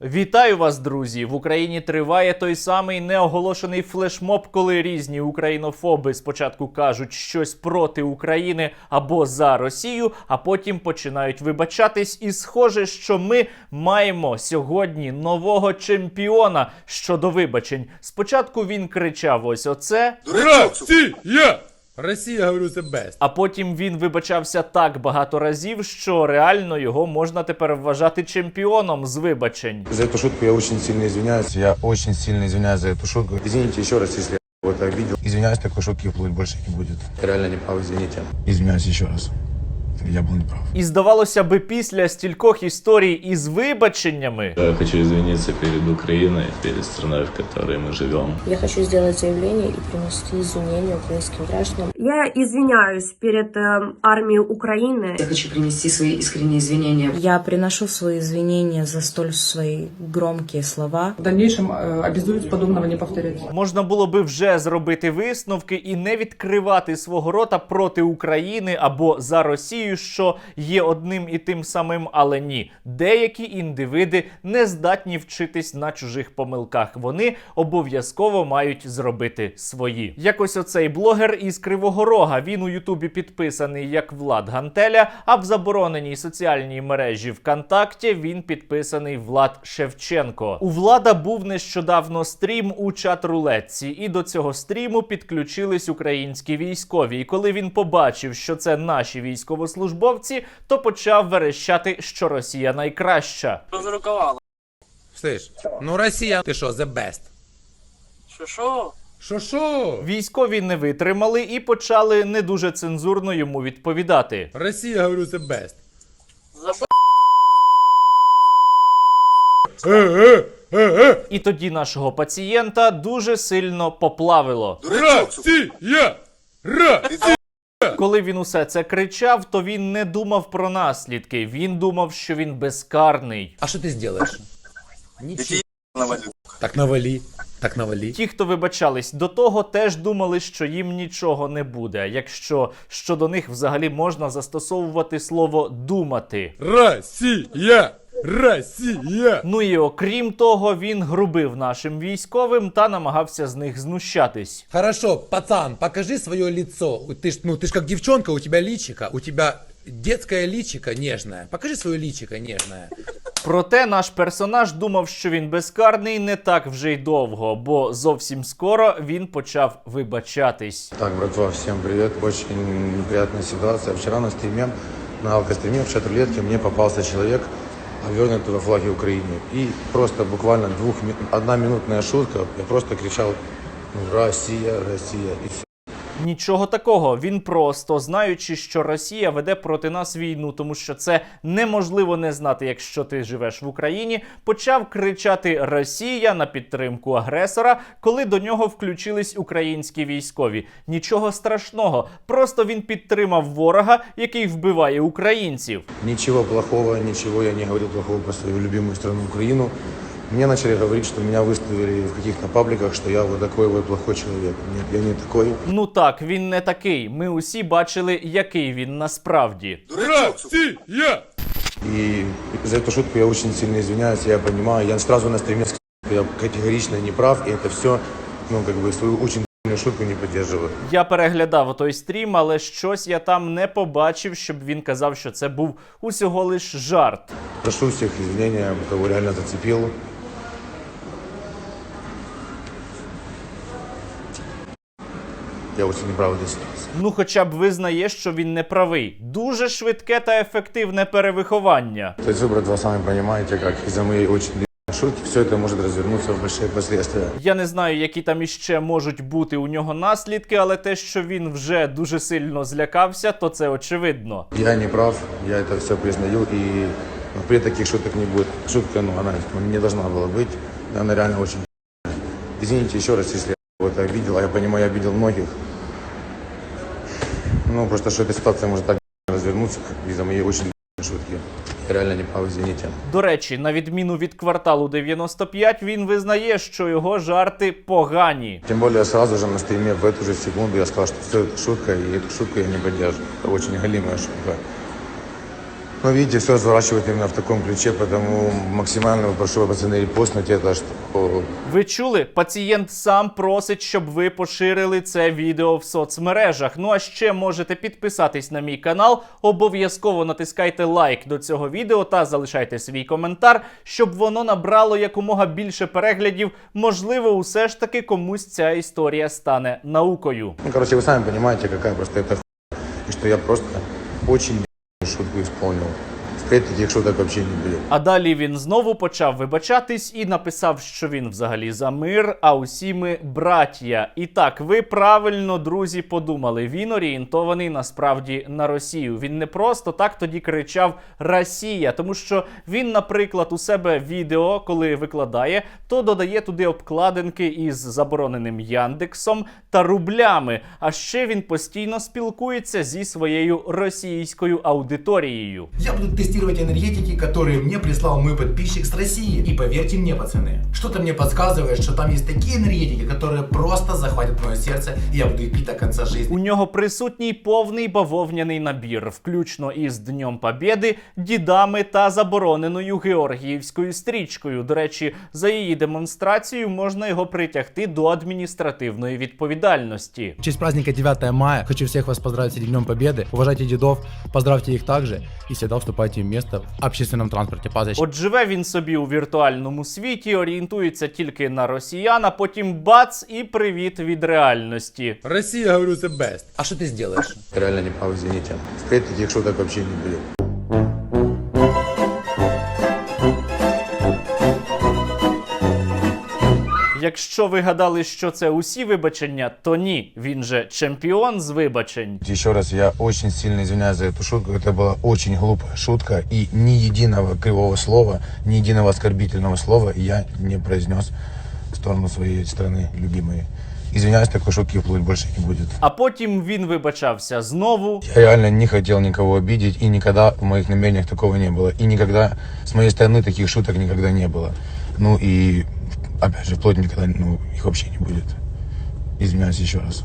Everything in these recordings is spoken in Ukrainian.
Вітаю вас, друзі! В Україні триває той самий неоголошений флешмоб, коли різні українофоби спочатку кажуть щось проти України або за Росію, а потім починають вибачатись. І схоже, що ми маємо сьогодні нового чемпіона щодо вибачень. Спочатку він кричав ось оце. Россия! Россия, говорю, це best. А потім він вибачався так багато разів, що реально його можна тепер вважати чемпіоном з вибачень. За цю шутку я очень сильно извиняюсь. Я очень сильно извиняюсь за цю шутку. Извините ще раз, якщо я кого-то обидел. Извиняюсь, такой шутки вплоть больше не будет. Реально не прав, извините. Извиняюсь еще раз Я был неправ. І здавалося би, після стількох історій із вибаченнями Я хочу извиниться перед Украиной, перед страной, в которой мы живем. Я хочу сделать заявление и принести извинения украинским гражданам. Я извиняюсь перед э, армией Украины. Я хочу принести свои искренние извинения. Я приношу свои извинения за столь свои громкие слова. В дальнейшем э, обязуюсь подобного не повторять. можна було би вже зробити висновки і не відкривати свого рота проти України або за Росію, що є одним і тим самим, але ні. Деякі індивиди не здатні вчитись на чужих помилках. Вони обов'язково мають зробити свої. Якось оцей блогер із Кривого Рога. Він у Ютубі підписаний як Влад Гантеля, а в забороненій соціальній мережі ВКонтакті він підписаний Влад Шевченко. У влада був нещодавно стрім у чат-рулетці, і до цього стріму підключились українські військові. І коли він побачив, що це наші військовослужбовці, то почав верещати, що Росія найкраща. Слышь, ну Россия, ты что, the best? Шо-шо? Шо-шо? Військові не витримали і почали не дуже цензурно йому відповідати. Россия, говорю, the best. І тоді нашого пацієнта дуже сильно поплавило. Россия! Коли він усе це кричав, то він не думав про наслідки. Він думав, що він безкарний. А что ты сделаешь? Ничего. Так навали, так навали. Ті, хто вибачались до того, теж думали, що їм нічого не буде. Якщо щодо них взагалі можна застосовувати слово думати. Россия! Россия! Ну і окрім того, він грубив нашим військовим та намагався з них знущатись. Хорошо, пацан, покажи свое лицо. Ты ж, ну, ты ж как девчонка, у тебя личика, у тебя детское личико нежное. Покажи свое личико нежное. Проте наш персонаж думав, що він безкарний не так вже й довго, бо зовсім скоро він почав вибачатись. Так, братва, всем привет. Очень неприятная ситуация. Вчера на стриме, на алкостриме в чат-рулетке мне попался человек, обернутый во флаге Украины. И просто буквально двух, одна минутная шутка. Я просто кричал ну, «Россия, Россия» и все. Нічого такого. Він просто знаючи, що Росія веде проти нас війну, тому що це неможливо не знати, якщо ти живеш в Україні, почав кричати Росія на підтримку агресора, коли до нього включились українські військові. Нічого страшного, просто він підтримав ворога, який вбиває українців. Ничего плохого, ничего я не говорил плохого про свою любимую страну Украину. Мне начали говорить, что меня выставили в каких-то пабликах, что я вот такой вот плохой человек. Нет, я не такой. Ну так, він не такий. Ми усі бачили, який він насправді. Россия! И за эту шутку я очень сильно извиняюсь, я понимаю. Я сразу на стриме сказал, что я категорично не прав, и это все, ну, как бы, свою очень длинную шутку не поддерживаю. Я переглядав той стрім, але щось я там не побачив, щоб він казав, що це був усього лиш жарт. Прошу всех извинения, кого реально зацепил. Я очень не прав в этой ситуации. Ну, хоча б визнає, що він не правий. Дуже швидке та ефективне перевиховання. То есть вы, братва, сами понимаете, как из-за моей очень длинной шутки все это может развернуться в большие последствия. Я не знаю, які там іще можуть бути у нього наслідки, але те, що він вже дуже сильно злякався, то це очевидно. Я не прав, я это все признаю, и ну, при таких шуток не будет. Шутка, ну, она не должна была быть, она реально очень Извините еще раз, если я кого-то обидел, а я понимаю, я обидел многих. Ну, просто что эта ситуация может так развернуться из-за моей очень длинной шутки. Я реально не прав, извините. До речі, на відміну від кварталу 95, він визнає, що його жарти погані. Тем более сразу же на стриме в эту же секунду я сказал, что все это шутка, и эту шутку я не поддерживаю. Это очень галимая шутка. Но видите, все разворачивает именно в таком ключе, потому максимально прошу пацаны репостнуть это, что Ви чули? Пацієнт сам просить, щоб ви поширили це відео в соцмережах. Ну а ще можете підписатись на мій канал. Обов'язково натискайте лайк до цього відео та залишайте свій коментар, щоб воно набрало якомога більше переглядів. Можливо, усе ж таки комусь ця історія стане наукою. Ну, короче, вы сами понимаете, какая просто это хуйня. И что я просто очень шутку исполнил. Впредь таких шуток вообще не будет. А далі він знову почав вибачатись і написав, що він взагалі за мир, а усі ми браття. І так, ви правильно, друзі, подумали. Він орієнтований насправді на Росію. Він не просто так тоді кричав Росія, тому що він, наприклад, у себе відео, коли викладає, то додає туди обкладинки із забороненим Яндексом та рублями. А ще він постійно спілкується зі своєю російською аудиторією. Я буду тестировать энергетики, которые мне прислал мой подписчик с России. И поверьте мне, пацаны, что-то мне подсказывает, что там есть такие энергетики, которые просто захватят мое сердце, и я буду их пить до конца жизни. У нього присутній повний бавовняний набір, включно із Днем Побєди, дідами та забороненою Георгіївською стрічкою. До речі, за її демонстрацію можна його притягти до адміністративної відповідальності. В честь праздника 9 мая хочу всех вас поздравить с Днем Победы. Уважайте дедов, поздравьте их также и всегда уступайте им міста в общественному транспорті. Пазич. От живе він собі у віртуальному світі, орієнтується тільки на росіян, а потім бац і привіт від реальності. Росія говорю, це best. А що ти зробиш? Реально не пав, извините. Впредь таких шуток вообще не будет. Якщо ви гадали, що це усі вибачення, то ні, він же чемпіон з вибачень. Еще раз, я очень сильно извиняюсь за эту шутку. Это была очень глупая шутка. И ни единого кривого слова, ни единого оскорбительного слова я не произнес в сторону своей страны любимой. Извиняюсь, такой шутки вплоть больше не будет. А потім він вибачався знову. Я реально не хотел никого обидеть, и никогда в моих намерениях такого не было. И никогда с моей стороны таких шуток никогда не было. Ну и, опять же, вплоть никогда, ну, их вообще не будет. Извиняюсь еще раз.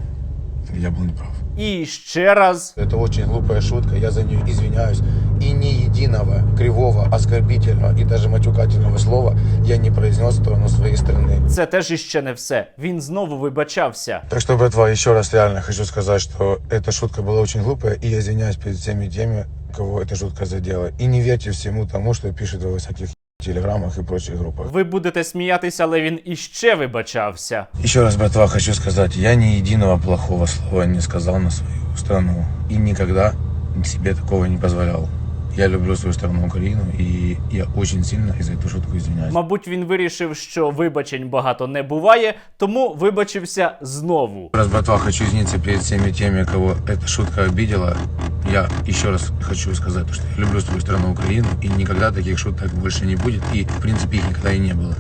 Я был неправ. І ще раз. Это очень глупая шутка, я за нее извиняюсь. И ни единого кривого, оскорбительного и даже матюкательного слова я не произнес в сторону своей страны. Це теж іще не все. Він знову вибачався. Так что, братва, еще раз реально хочу сказать, что эта шутка была очень глупая, и я извиняюсь перед всеми теми, кого эта шутка задела. И не верьте всему тому, что пишут во всяких телеграммах и прочих группах. Ви будете сміятися, але він іще вибачався. Еще раз, братва, хочу сказать, я ни единого плохого слова не сказал на свою страну. И никогда себе такого не позволял. Я люблю свою страну Украину, и я очень сильно из-за эту шутку извиняюсь. Мабуть, він вирішив, що вибачень багато не буває, тому вибачився знову. Раз, братва, хочу извиниться перед всеми теми, кого эта шутка обидела. Я еще раз хочу сказать, что я люблю свою страну Украину, и никогда таких шуток больше не будет, и, в принципе, их никогда и не было.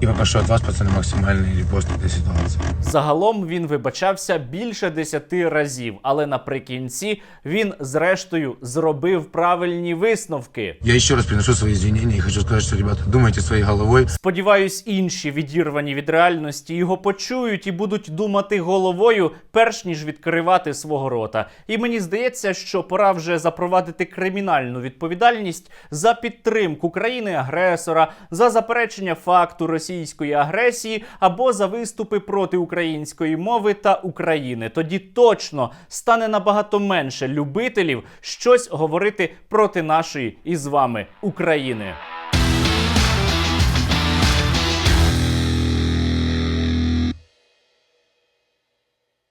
И, и попрошу от вас, пацаны, максимальный репост этой ситуации. Загалом він вибачався більше десяти разів, але наприкінці він, зрештою, зробив правильні висновки. Я еще раз приношу свои извинения и хочу сказать, что, ребята, думайте своей головой, Сподіваюсь, інші відірвані від реальності його почують і будуть думати головою, перш ніж відкривати свого рота. І мені здається, що пора вже запровадити кримінальну відповідальність за підтримку країни-агресора, за заперечення факту російської агресії або за виступи проти української мови та України. Тоді точно стане набагато менше любителів щось говорити проти нашої із вами України.